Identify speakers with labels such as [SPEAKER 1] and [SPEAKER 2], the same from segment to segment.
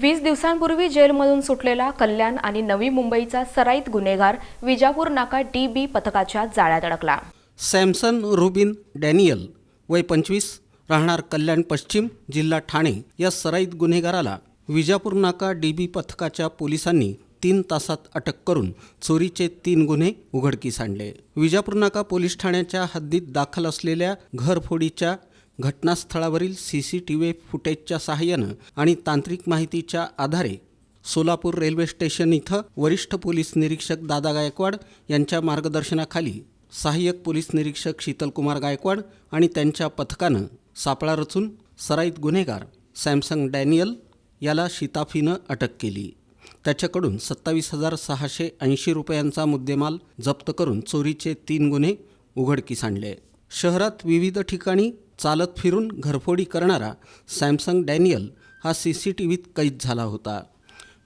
[SPEAKER 1] वीस दिवसांपूर्वी जेलमधून सुटलेला कल्याण आणि नवी मुंबईचा सराईत गुन्हेगार विजापूर नाका डी बी पथकाच्या जाळ्यात अडकला.
[SPEAKER 2] सॅमसन रुबिन डॅनियल वय पंचवीस राहणार कल्याण पश्चिम जिल्हा ठाणे या सराईत गुन्हेगाराला विजापूर नाका डी बी पथकाच्या पोलिसांनी तीन तासात अटक करून चोरीचे तीन गुन्हे उघडकीस आणले. विजापूर नाका पोलीस ठाण्याच्या हद्दीत दाखल असलेल्या घरफोडीच्या घटनास्थळावरील सी सी टी व्ही फुटेजच्या सहाय्यानं आणि तांत्रिक माहितीच्या आधारे सोलापूर रेल्वे स्टेशन इथं वरिष्ठ पोलीस निरीक्षक दादा गायकवाड यांच्या मार्गदर्शनाखाली सहाय्यक पोलीस निरीक्षक शीतलकुमार गायकवाड आणि त्यांच्या पथकानं सापळा रचून सराईत गुन्हेगार सॅमसंग डॅनियल याला शिताफीनं अटक केली. त्याच्याकडून सत्तावीस हजार सहाशे ऐंशी रुपयांचा मुद्देमाल जप्त करून चोरीचे तीन गुन्हे उघडकीस आणले. शहरात विविध ठिकाणी चालत फिरून घरफोडी करणारा सॅमसंग डॅनियल हा सी सी टी व्हीत कैद झाला होता.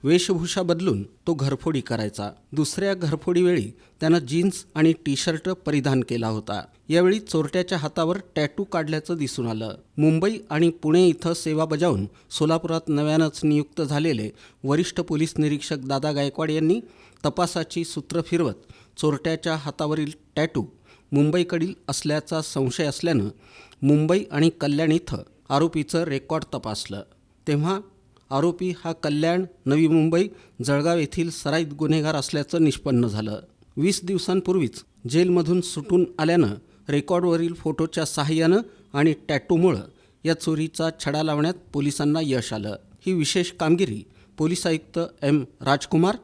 [SPEAKER 2] वेशभूषा बदलून तो घरफोडी करायचा. दुसऱ्या घरफोडीवेळी त्यानं जीन्स आणि टी शर्ट परिधान केला होता. यावेळी चोरट्याच्या हातावर टॅटू काढल्याचं दिसून आलं. मुंबई आणि पुणे इथं सेवा बजावून सोलापुरात नव्यानंच नियुक्त झालेले वरिष्ठ पोलीस निरीक्षक दादा गायकवाड यांनी तपासाची सूत्र फिरवत चोरट्याच्या हातावरील टॅटू मुंबईकडील असल्याचा संशय असल्यानं मुंबई आणि कल्याण इथं आरोपीचं रेकॉर्ड तपासलं. तेव्हा आरोपी हा कल्याण नवी मुंबई जळगाव येथील सराईत गुन्हेगार असल्याचं निष्पन्न झालं. वीस दिवसांपूर्वीच जेलमधून सुटून आल्यानं रेकॉर्डवरील फोटोच्या सहाय्यानं आणि टॅटूमुळं या चोरीचा छडा लावण्यात पोलिसांना यश आलं. ही विशेष कामगिरी पोलीस आयुक्त एम. राजकुमार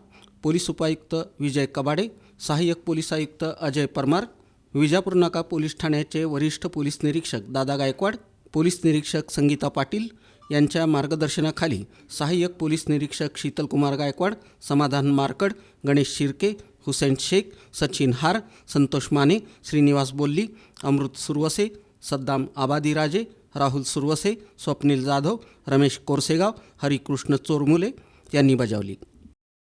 [SPEAKER 2] पोलीस उपायुक्त विजय कबाडे सहाय्यक पोलीस आयुक्त अजय परमार विजापूर नाका पोलीस ठाण्याचे वरिष्ठ पोलीस निरीक्षक दादा गायकवाड पोलीस निरीक्षक संगीता पाटील यांच्या मार्गदर्शनाखाली सहाय्यक पोलीस निरीक्षक शीतलकुमार गायकवाड समाधान मारकड गणेश शिर्के हुसेन शेख सचिन हार संतोष माने श्रीनिवास बोल्ली अमृत सुरवसे सद्दाम आबादीराजे राहुल सुरवसे स्वप्नील जाधव रमेश कोरसेगाव हरिकृष्ण चोरमुले यांनी बजावली.